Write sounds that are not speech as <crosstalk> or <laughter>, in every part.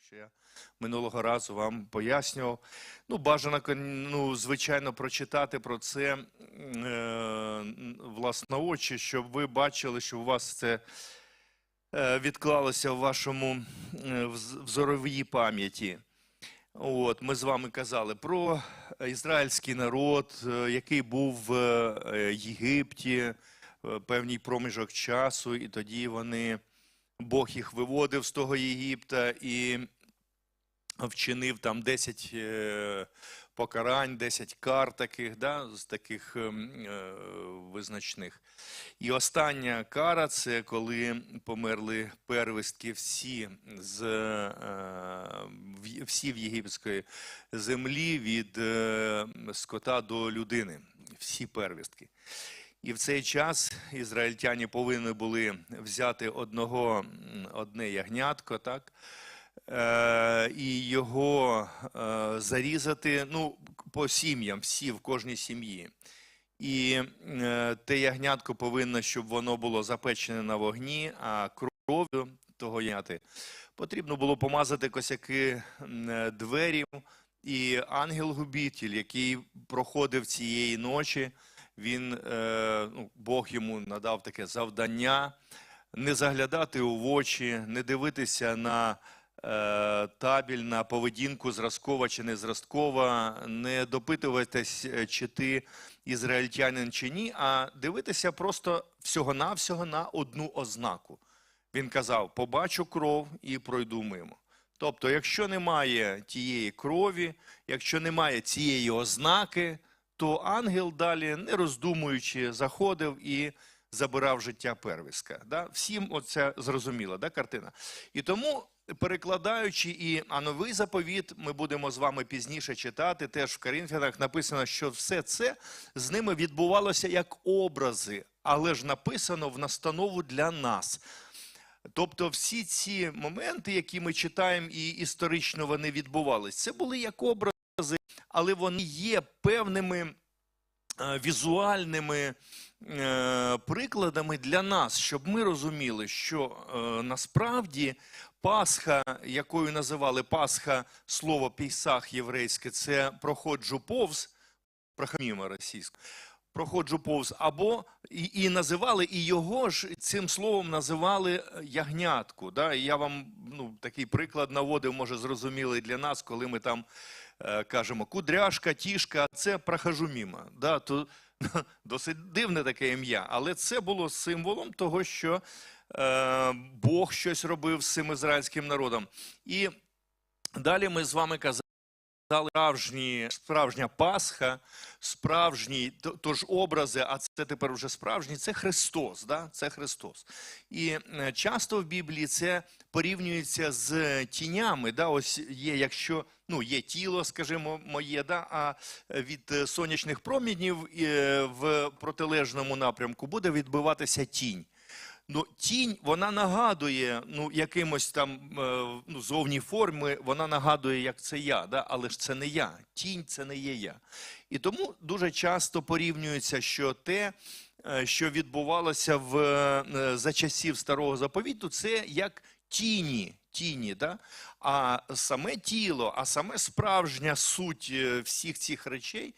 що я минулого разу вам пояснював. Ну, бажано, ну, звичайно, прочитати про це е, власноочі, щоб ви бачили, що у вас це е, відклалося в вашому е, взоровій пам'яті. От, ми з вами казали про ізраїльський народ, е, який був в е, Єгипті е, певний проміжок часу, і тоді вони, Бог їх виводив з того Єгипта і вчинив там 10 е, покарань, 10 кар таких, да, з таких ем, е, визначних. І остання кара це коли померли первістки всі з е, всі в єгипетської землі від е, скота до людини, всі первістки. І в цей час ізраїльтяни повинні були взяти одного, одне ягнятко, так, е, і його е, зарізати ну, по сім'ям, всі в кожній сім'ї. І е, те ягнятко повинно, щоб воно було запечене на вогні, а кров'ю того ягняти потрібно було помазати косяки е, дверів. І ангел-губітель, який проходив цієї ночі, він, е, ну, Бог йому надав таке завдання не заглядати у очі, не дивитися на е, табіль, на поведінку зразкова чи не зразкова, не допитуватись, е, чи ти ізраїльтянин чи ні, а дивитися просто всього-навсього на одну ознаку. Він казав: побачу кров і пройду мимо. Тобто, якщо немає тієї крові, якщо немає цієї ознаки, то ангел далі, не роздумуючи, заходив і забирав життя первістка. Да? Всім оце зрозуміла да, картина. І тому, перекладаючи і а новий заповіт, ми будемо з вами пізніше читати. Теж в Коринфянах написано, що все це з ними відбувалося як образи, але ж написано в настанову для нас. Тобто всі ці моменти, які ми читаємо, і історично вони відбувалися, це були як образи, але вони є певними е, візуальними е, прикладами для нас, щоб ми розуміли, що е, насправді Пасха, якою називали Пасха, слово Пейсах єврейське, це проходжу повз, прохаміма російська. Проходжу повз, або і, і називали, і його ж цим словом називали ягнятку. Да? Я вам ну, такий приклад наводив, може, зрозумілий для нас, коли ми там кажемо кудряшка, тішка, це прохожу мімо. Да? То, <laughs> досить дивне таке ім'я, але це було символом того, що е, Бог щось робив з цим ізраїльським народом. І далі ми з вами казали. Справжні, справжня Пасха, справжні тож образи, а це тепер вже справжні, це Христос. Да? Це Христос. І е, часто в Біблії це порівнюється з тінями. Да? Ось є, якщо ну, є тіло, скажімо, моє, да? а від сонячних промінів е, в протилежному напрямку буде відбиватися тінь. Ну, тінь, вона нагадує, ну, якимось там е, ну, зовні форми, вона нагадує, як це я, да? але ж це не я. Тінь це не є я. І тому дуже часто порівнюється, що те, е, що відбувалося в, е, за часів старого заповіту, це як тіні. Тіні, да? а саме тіло, а саме справжня суть всіх цих речей,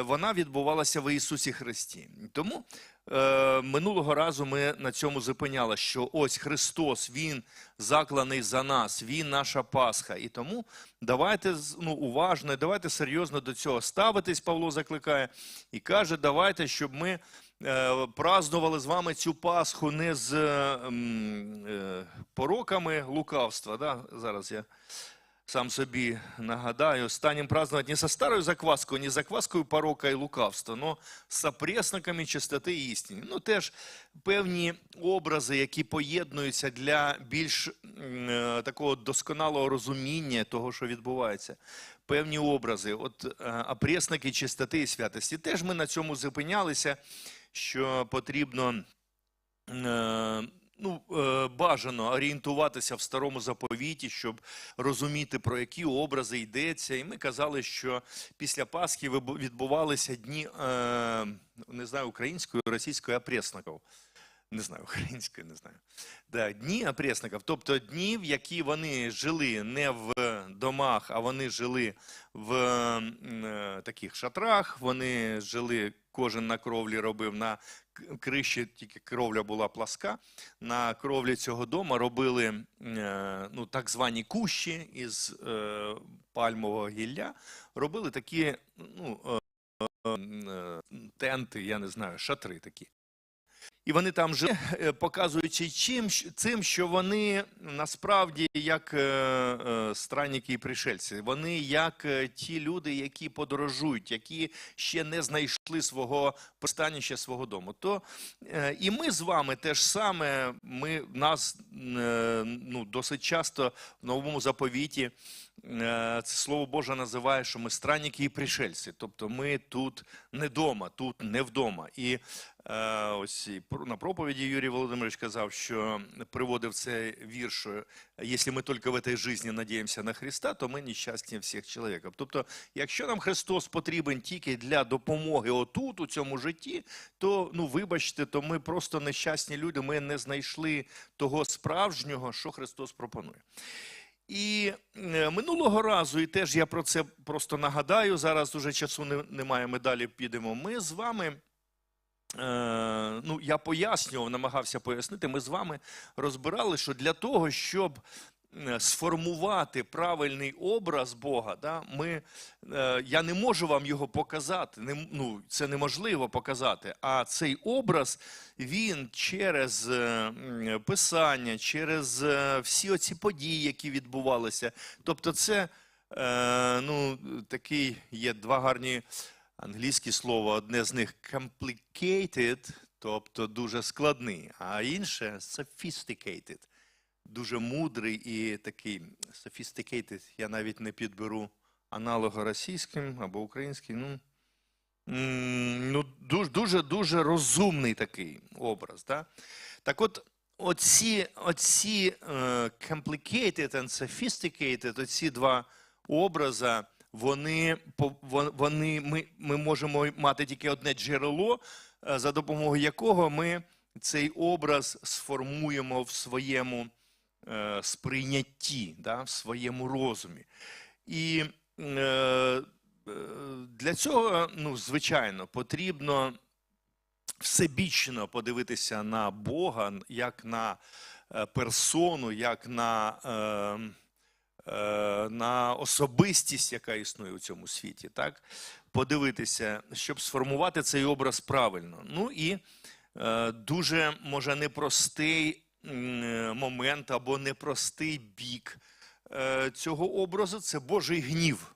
вона відбувалася в Ісусі Христі. Тому минулого разу ми на цьому зупиняли, що ось Христос, Він закланий за нас, Він наша Пасха. І тому давайте ну, уважно, давайте серйозно до цього ставитись, Павло закликає, і каже, давайте, щоб ми е, празднували з вами цю Пасху не з е, е, пороками лукавства. Да? Зараз я сам собі нагадаю, станем праздновать не со старою закваскою, не закваскою порока і лукавства, но з опресноками чистоти і істини. Ну, теж певні образи, які поєднуються для більш е, такого досконалого розуміння того, що відбувається. Певні образи, от е, опресники чистоти і святості. Теж ми на цьому зупинялися, що потрібно е, ну, бажано орієнтуватися в старому заповіті, щоб розуміти, про які образи йдеться. І ми казали, що після Пасхи відбувалися дні, е, не знаю, української, російської опресників. не знаю, українською, не знаю. Да, дні опресників, тобто дні, в які вони жили не в домах, а вони жили в е, таких шатрах, вони жили, кожен на кровлі робив на криші, тільки кровля була пласка. На кровлі цього дому робили е, ну, так звані кущі із е, пальмового гілля, робили такі ну, е, тенти, я не знаю, шатри такі. І вони там жили, е, показуючи чим, цим, що вони насправді як е, е, странники і пришельці. Вони як е, ті люди, які подорожують, які ще не знайшли свого пристанища, свого дому. То і ми з вами теж саме, ми нас ну, досить часто в новому заповіті це слово Боже називає, що ми странники і пришельці. Тобто ми тут не вдома, тут не вдома. І Е, Ось на проповіді Юрій Володимирович казав, що приводив цей вірш, якщо ми тільки в цій житті надіємося на Христа, то ми нещасні всіх чоловіків. Тобто, якщо нам Христос потрібен тільки для допомоги отут, у цьому житті, то ну вибачте, то ми просто нещасні люди. Ми не знайшли того справжнього, що Христос пропонує. І е, минулого разу, і теж я про це просто нагадаю. Зараз уже часу немає. Ми далі підемо. Ми з вами. Е, ну, я пояснював, намагався пояснити. Ми з вами розбирали, що для того, щоб е, сформувати правильний образ Бога, да, ми, е, я не можу вам його показати. Не, ну, це неможливо показати. А цей образ він через писання, через всі оці події, які відбувалися. Тобто, це ну, такий є два гарні англійські слова, одне з них complicated, тобто дуже складний, а інше sophisticated, дуже мудрий і такий sophisticated, я навіть не підберу аналога російським або українським. Ну, ну дуже, дуже, дуже розумний такий образ. Да? Так от, оці, оці е, complicated and sophisticated, оці два образи, вони, вони, ми, ми можемо мати тільки одне джерело, е, за допомогою якого ми цей образ сформуємо в своєму е, сприйнятті, да, в своєму розумі. І е, е, для цього, ну, звичайно, потрібно всебічно подивитися на Бога як на е, персону, як на, е, на особистість, яка існує у цьому світі. Так? Подивитися, щоб сформувати цей образ правильно. Ну і е, дуже, може, непростий е, момент або непростий бік е, цього образу це Божий гнів.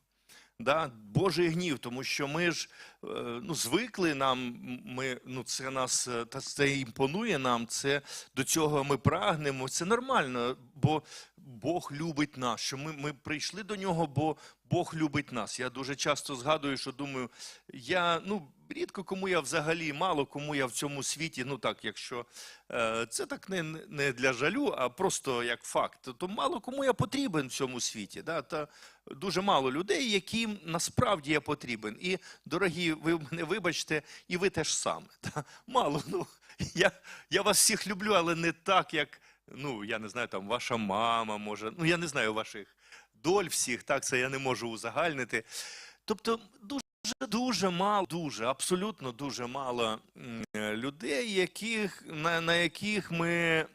Да, Божий гнів, тому що ми ж е, ну, звикли нам, ми, ну, це нас е, та це імпонує нам, це до цього ми прагнемо. Це нормально, бо Бог любить нас. Що ми, ми прийшли до нього, бо Бог любить нас. Я дуже часто згадую, що думаю, я ну рідко кому я взагалі, мало кому я в цьому світі, ну так, якщо е, це так не, не для жалю, а просто як факт, то мало кому я потрібен в цьому світі. Да? Та дуже мало людей, яким насправді я потрібен. І, дорогі, ви мене вибачте, і ви теж саме. <laughs> Та? Мало, ну, я, я вас всіх люблю, але не так, як, ну, я не знаю, там, ваша мама може, ну, я не знаю ваших доль всіх, так, це я не можу узагальнити. Тобто, дуже Дуже мало, дуже, абсолютно дуже мало людей, яких, на, на яких ми, е,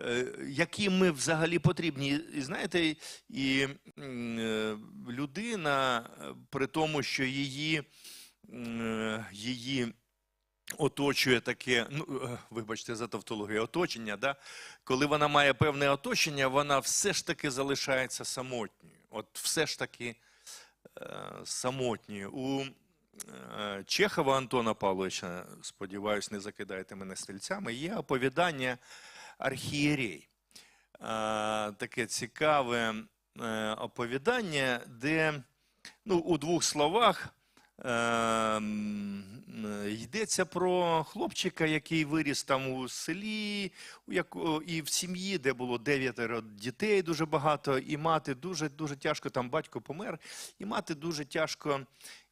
е, які ми взагалі потрібні. І знаєте, і е, людина, при тому, що її, її оточує таке, ну, е, вибачте за тавтологію, оточення, да? коли вона має певне оточення, вона все ж таки залишається самотньою. От все ж таки е, самотньою. У е, Чехова Антона Павловича, сподіваюсь, не закидайте мене стрільцями, є оповідання архієрей. Е, Таке цікаве е, оповідання, де ну, у двох словах йдеться про хлопчика, який виріс там у селі, і в сім'ї, де було дев'ятеро дітей, дуже багато, і мати дуже дуже тяжко, там батько помер, і мати дуже тяжко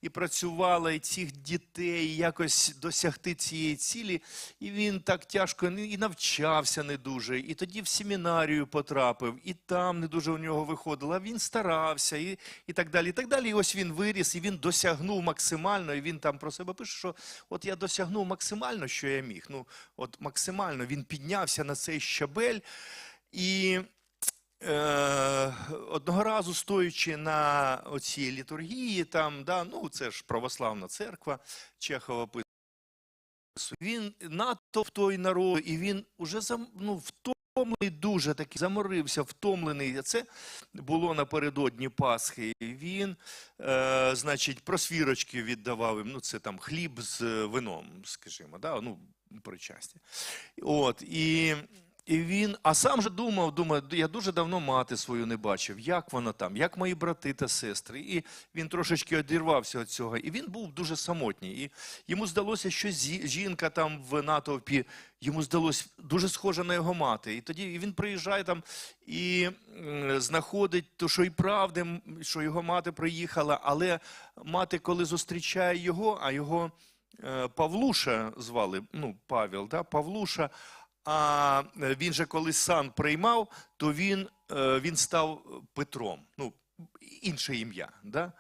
і працювала, і цих дітей якось досягти цієї цілі. І він так тяжко і навчався не дуже. І тоді в семінарію потрапив, і там не дуже у нього виходило. А він старався, і, і так далі. І так далі. І ось він виріс, і він досягнув максимально. І він там про себе пише, що от я досягнув максимально, що я міг. Ну, от максимально він піднявся на цей щабель. І одного разу, стоячи на оцій літургії, там, да, ну це ж православна церква, Чехова описує, він натовп той народ, і він уже ну, втомлений дуже такий, заморився, втомлений. Це було напередодні Пасхи. І він, е, значить, просвірочки віддавав їм, ну це там хліб з е, вином, скажімо, да, ну, причастя. От, і, і він, а сам же думав, думав, я дуже давно мати свою не бачив, як вона там, як мої брати та сестри. І він трошечки одірвався від цього. І він був дуже самотній. І йому здалося, що жінка там в натовпі, йому здалось дуже схожа на його мати. І тоді він приїжджає там і знаходить, то, що і правди, що його мати приїхала, але мати, коли зустрічає його, а його е, Павлуша звали, ну, Павел, да, Павлуша. А е, він же коли сан приймав, то він, е, він став Петром. Ну, інше ім'я. Да?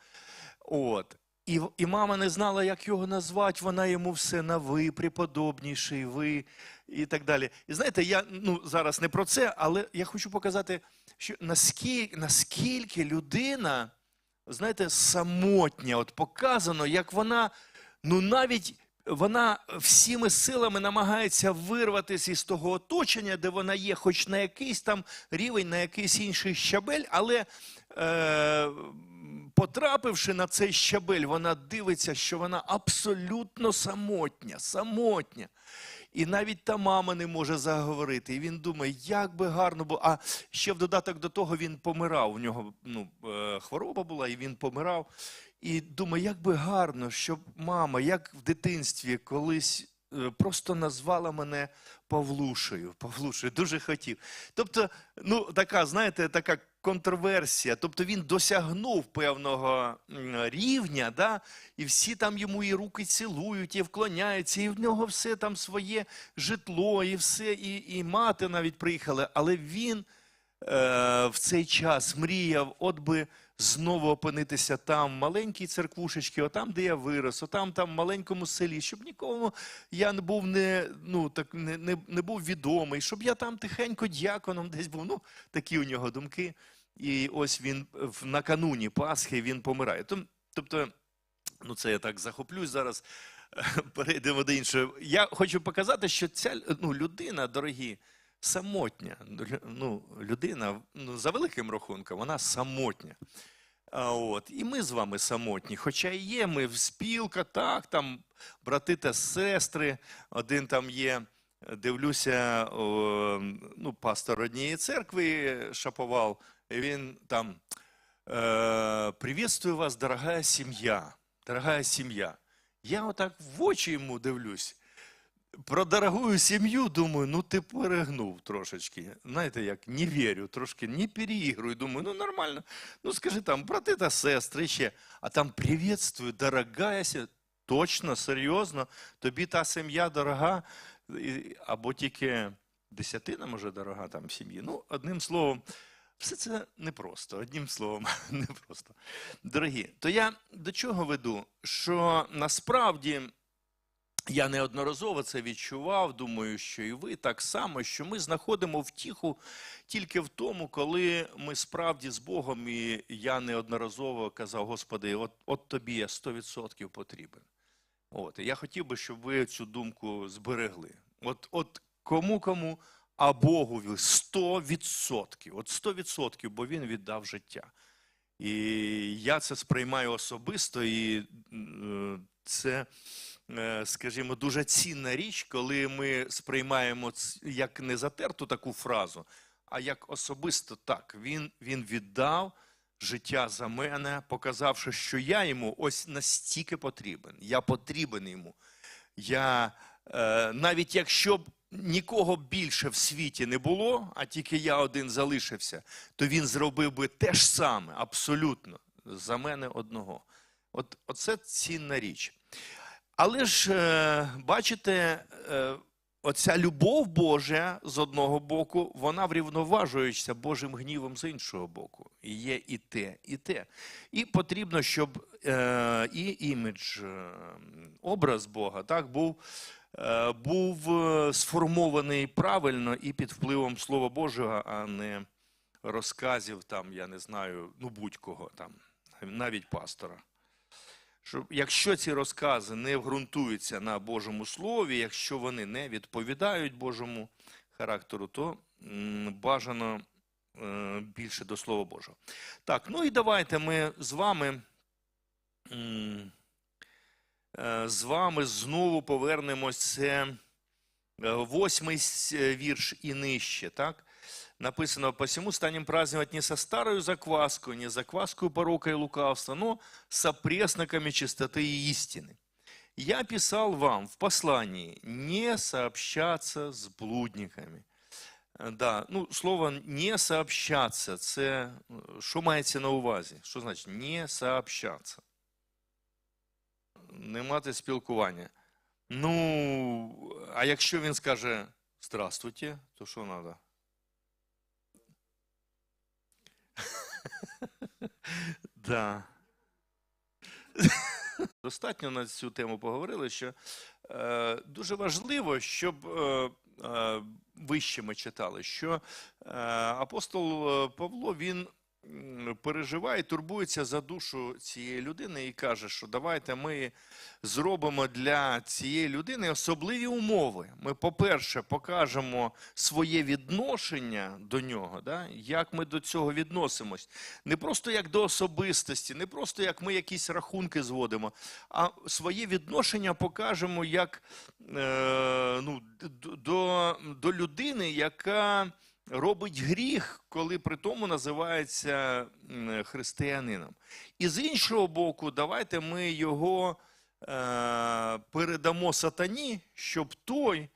От. І, і мама не знала, як його назвати, вона йому все на ви, преподобніший, ви і так далі. І знаєте, я ну, зараз не про це, але я хочу показати, що наскільки, наскільки людина, знаєте, самотня, от показано, як вона, ну навіть вона всіми силами намагається вирватися із того оточення, де вона є, хоч на якийсь там рівень, на якийсь інший щабель, але е, потрапивши на цей щабель, вона дивиться, що вона абсолютно самотня, самотня. І навіть та мама не може заговорити. І він думає, як би гарно було. А ще в додаток до того він помирав. У нього ну, е, хвороба була, і він помирав. І думає, як би гарно, щоб мама, як в дитинстві колись е, просто назвала мене Павлушею. Павлушею, дуже хотів. Тобто, ну, така, знаєте, така контроверсія. Тобто він досягнув певного рівня, да? і всі там йому і руки цілують, і вклоняються, і в нього все там своє житло, і все, і, і мати навіть приїхали. Але він е, в цей час мріяв, от би знову опинитися там, в маленькій церквушечці, отам, де я вирос, отам, там, в маленькому селі, щоб нікому я не був не, ну, так, не, не, не був відомий, щоб я там тихенько дяконом десь був. Ну, такі у нього думки. І ось він в- накануні Пасхи він помирає. Тобто, ну це я так захоплюсь зараз. <laughs> Перейдемо до іншого. Я хочу показати, що ця ну, людина, дорогі, самотня. Ну, людина ну, за великим рахунком, вона самотня. А от, і ми з вами самотні. Хоча і є ми в спілка, так, там брати та сестри, один там є. Дивлюся, ну, пастор однієї церкви Шаповал, і він там приветствую вас, дорогая сім'я. Дорогая сім'я. Я отак в очі йому дивлюсь. Про дорогую сім'ю думаю, ну ти перегнув трошечки. Знаєте, як не вірю, трошки не переігрую. Думаю, ну нормально. Ну скажи там, брати та сестри ще. А там приветствую, дорогая. Точно, серйозно, тобі та сім'я дорога, або тільки десятина, може, дорога там сім'ї. Ну, одним словом, все це непросто, одним словом, <laughs> непросто. Дорогі, то я до чого веду? Що насправді я неодноразово це відчував, думаю, що і ви так само, що ми знаходимо втіху тільки в тому, коли ми справді з Богом, і я неодноразово казав, Господи, от, от тобі я 100% потрібен. От, і я хотів би, щоб ви цю думку зберегли. От, от кому-кому, а Богу 100%. От 100%, бо він віддав життя. І я це сприймаю особисто, і е, це, скажімо, дуже цінна річ, коли ми сприймаємо як не затерту таку фразу, а як особисто так. Він, він віддав життя за мене, показавши, що я йому ось настільки потрібен. Я потрібен йому. Я е, навіть якщо б нікого більше в світі не було, а тільки я один залишився, то він зробив би те ж саме, абсолютно, за мене одного. От, оце цінна річ. Але ж, е, бачите, е, оця любов Божа з одного боку, вона врівноважується Божим гнівом з іншого боку. І є і те, і те. І потрібно, щоб е, і імідж, образ Бога так, був, був сформований правильно і під впливом Слова Божого, а не розказів, там, я не знаю, ну будь-кого там, навіть пастора. Що якщо ці розкази не ґрунтуються на Божому Слові, якщо вони не відповідають Божому характеру, то бажано е, більше до Слова Божого. Так, ну і давайте ми з вами. е, З вами знову повернемось. Це е, восьмий вірш і нижче, так? Написано, посему станем праздновать не со старою закваскою, не закваскою порока и лукавства, но со пресноками чистоты и истины. Я писал вам в послании не сообщаться с блудниками. Е, Да, ну, слово не сообщаться, це що мається на увазі? Що значить не сообщаться? Не мати спілкування. Ну, а якщо він скаже здравствуйте, то що треба? Да. <laughs> Достатньо на цю тему поговорили, що е, дуже важливо, щоб е, е, вище ми читали, що е, апостол е, Павло він переживає, турбується за душу цієї людини і каже, що давайте ми зробимо для цієї людини особливі умови. Ми, по-перше, покажемо своє відношення до нього, да? як ми до цього відносимось. Не просто як до особистості, не просто як ми якісь рахунки зводимо, а своє відношення покажемо як е, ну, до, до людини, яка робить гріх, коли при тому називається християнином. І з іншого боку, давайте ми його е, передамо сатані, щоб той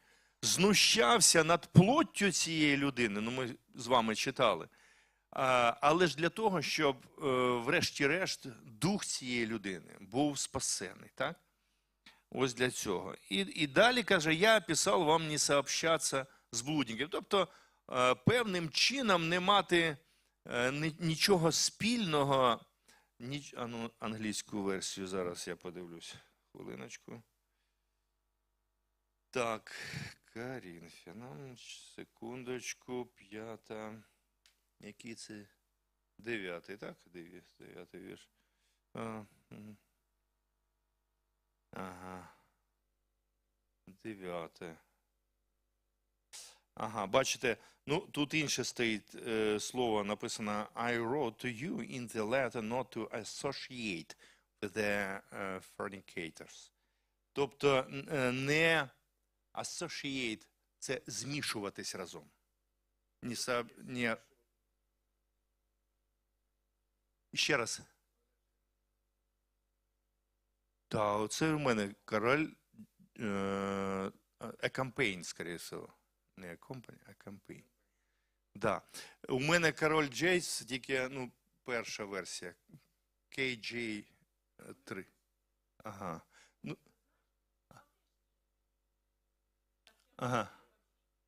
знущався над плоттю цієї людини. Ну, ми з вами читали. Але ж для того, щоб, е, врешті-решт, дух цієї людини був спасений. Так? Ось для цього. І, і далі каже: я писав вам не сообщатися з блудників. Тобто, певним чином не мати е, нічого спільного. Ніч... А ну, англійську версію зараз я подивлюсь. Хвилиночку. Так, Корінфянам, секундочку, п'ята. Який це? Дев'ятий, так? Дев'ятий вірш. Ага. Дев'яте. Ага, бачите, ну тут інше стоїть е, слово написано I wrote to you in the letter not to associate with the е, fornicators. Тобто е, не associate – це змішуватись разом. Не, саб, не... Ще раз. Та, оце у мене король е, Екампейн, скоріше всього. Не Акомпані, а кампи. Да. У мене король Джейс, тільки ну, перша версія. KJ3. Ага. Ну, ага.